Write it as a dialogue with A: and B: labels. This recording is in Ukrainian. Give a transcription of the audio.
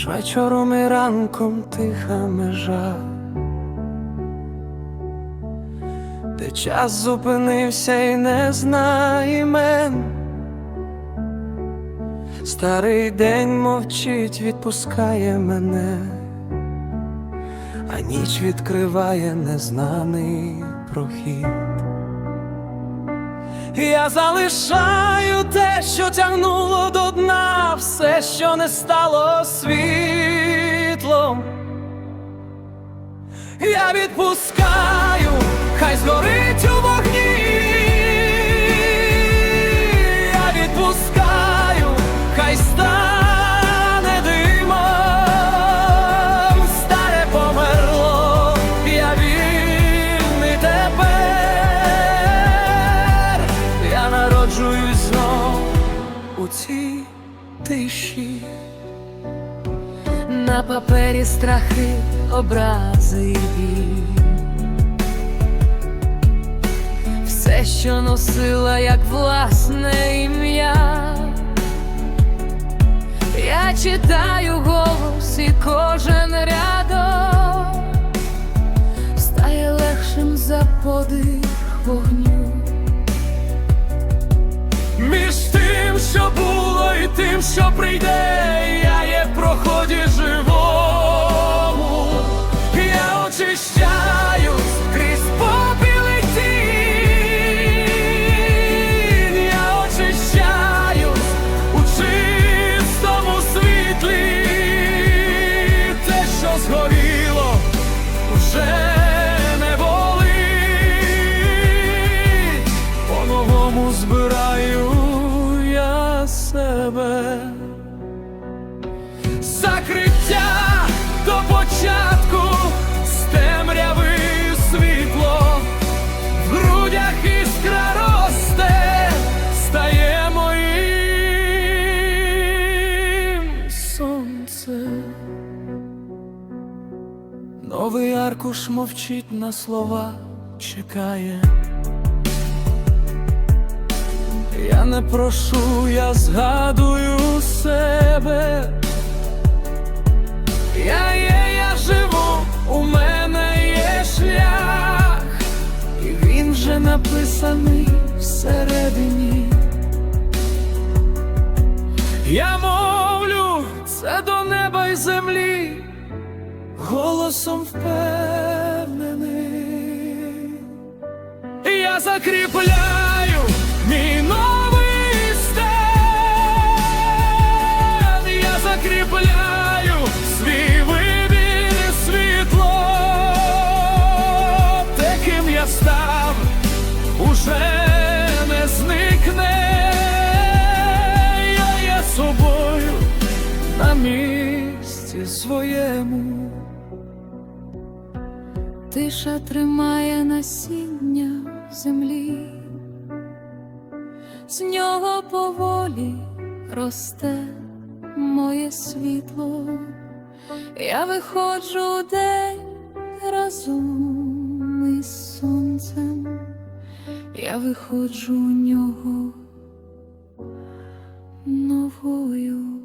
A: між вечором і ранком тиха межа, де час зупинився і не знає імен. Старий день мовчить, відпускає мене, а ніч відкриває незнаний прохід. Я залишаю те, що тягнуло не стало світлом. Я відпускаю, хай згорить у вогні. Я відпускаю, хай стане димом. Старе померло, я вільний тепер. Я народжуюсь знов у цій тиші.
B: На папері страхи, образи Все, що носила, як власне ім'я. Я читаю голос і кожен рядок стає легшим за подих вогню.
A: Себе. Закриття до початку з темряви світло, в грудях іскра росте, стає моїм сонцем. Новий аркуш мовчить на слова, чекає. Я не прошу, я згадую себе. Я є, я живу, у мене є шлях, і він вже написаний всередині. Я мовлю це до неба й землі, голосом впевнений. Я закріпляю місці своєму.
B: Тиша тримає насіння землі, з нього поволі росте моє світло, я виходжу у день разом із сонцем, я виходжу у нього новою.